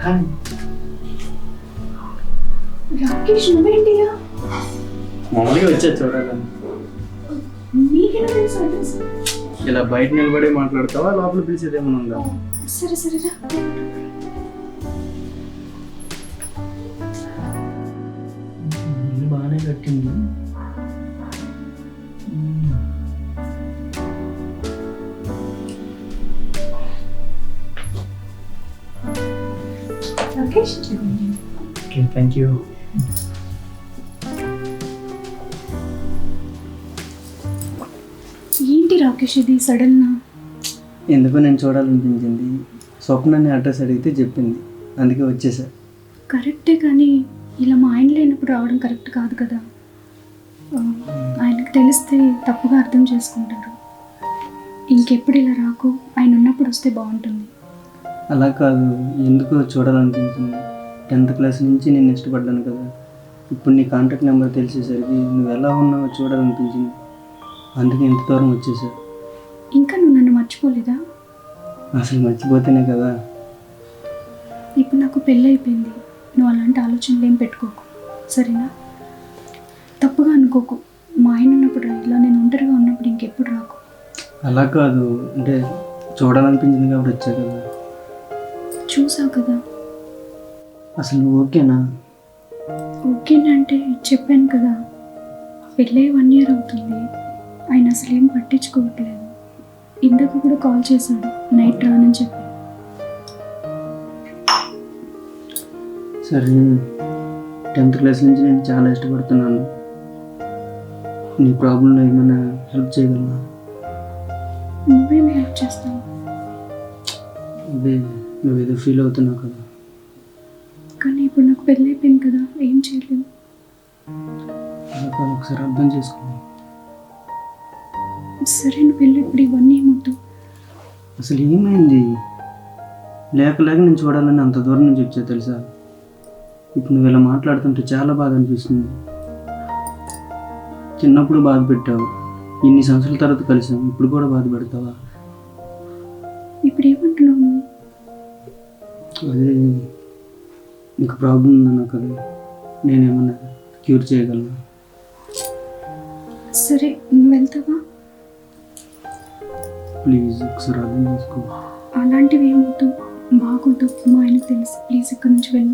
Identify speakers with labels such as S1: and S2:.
S1: Hi
S2: Rakesh నువ్వేంటిరా
S1: మామూలుగా వచ్చా చూడాలని
S2: నీకెలా తెలుసు అడ్రస్
S1: ఇలా బయట నిలబడి మాట్లాడతావా? లోపల పిలిచేది ఏమైనా ఉందా?
S2: సరే సరే రా.
S1: బాగానే కట్టింది.
S2: రాకేష్
S1: ఓకే థ్యాంక్ యూ
S2: ఏంటి రాకేష్ ఇది సడన్
S1: ఎందుకు నేను చూడాలనిపించింది. స్వప్నాన్ని అడ్రస్ అడిగితే చెప్పింది. అందుకే వచ్చేసా.
S2: కరెక్టే కానీ ఇలా మా ఆయన లేనప్పుడు రావడం కరెక్ట్ కాదు కదా. ఆయనకు తెలిస్తే తప్పుగా అర్థం చేసుకుంటారు. ఇంకెప్పుడు ఇలా రాకు? ఆయన ఉన్నప్పుడు వస్తే బాగుంటుంది.
S1: అలా కాదు. ఎందుకో చూడాలనిపించింది. టెన్త్ క్లాస్ నుంచి నేను ఇష్టపడ్డాను కదా. ఇప్పుడు నీ కాంటాక్ట్ నెంబర్ తెలిసేసరికి నువ్వు ఎలా ఉన్నావో చూడాలనిపించింది. అందుకే ఇంత దూరం వచ్చేసా.
S2: ఇంకా నువ్వు నన్ను మర్చిపోలేదా?
S1: అసలు మర్చిపోతేనే కదా.
S2: ఇప్పుడు నాకు పెళ్ళి అయిపోయింది నువ్వు అలాంటి ఆలోచనలు ఏం పెట్టుకోకు. సరేనా? తప్పుగా అనుకోకు. మా ఆయన ఉన్నప్పుడు. ఇలా నేను ఒంటరిగా ఉన్నప్పుడు ఇంకెప్పుడు రాకు.
S1: అలా కాదు. అంటే చూడాలనిపించింది కాబట్టి వచ్చా కదా.
S2: చూసావు కదా.
S1: అసలు ఓకేనా?
S2: ఓకేనంటే చెప్పాను కదా. పెళ్ళై వన్ ఇయర్ అవుతుంది. ఆయన అసలు ఏం పట్టించుకోవట్లేదు. ఇందాక కూడా కాల్ చేశాడు. నైట్ రానని చెప్పి.
S1: సరే టెన్త్ క్లాస్ నుంచి నేను చాలా ఇష్టపడుతున్నాను. నీ ప్రాబ్లంలో ఏమైనా హెల్ప్ చేయగలనా
S2: నువ్వేం హెల్ప్ చేస్తావు?
S1: అదే నువ్వేదో ఫీల్ అవుతున్నావు కదా.
S2: కానీ ఇప్పుడు నాకు పెళ్ళి అయిపోయింది కదా ఏం చేయలేము
S1: అలా కాదు ఒకసారి అర్థం చేసుకో.
S2: సరే నువ్వు వెళ్ళి ఇప్పుడు ఇవన్నీ ఏమవుతావు
S1: అసలు ఏమైంది? లేక లేక నేను చూడాలని అంత దూరం నుంచి వచ్చా తెలుసా? ఇప్పుడు నువ్వు ఇలా మాట్లాడుతుంటే చాలా బాధ అనిపిస్తుంది. చిన్నప్పుడు బాధ పెట్టావు. ఇన్ని సంవత్సరాల తర్వాత కలిసాం. ఇప్పుడు కూడా బాధ పెడతావా?
S2: ఇప్పుడు ఏమంటున్నావు?
S1: అదే నీకు ప్రాబ్లం కదా నేనేమన్నా క్యూర్ చేయగలను?
S2: సరే నువ్వు వెళ్తావా?
S1: ప్లీజ్ ఒకసారి అర్థం చేసుకో.
S2: అలాంటివి ఏమవుతావు బాగోదు. మా ఆయనకు తెలుసు. ప్లీజ్ ఇక్కడ నుంచి వెళ్ళు.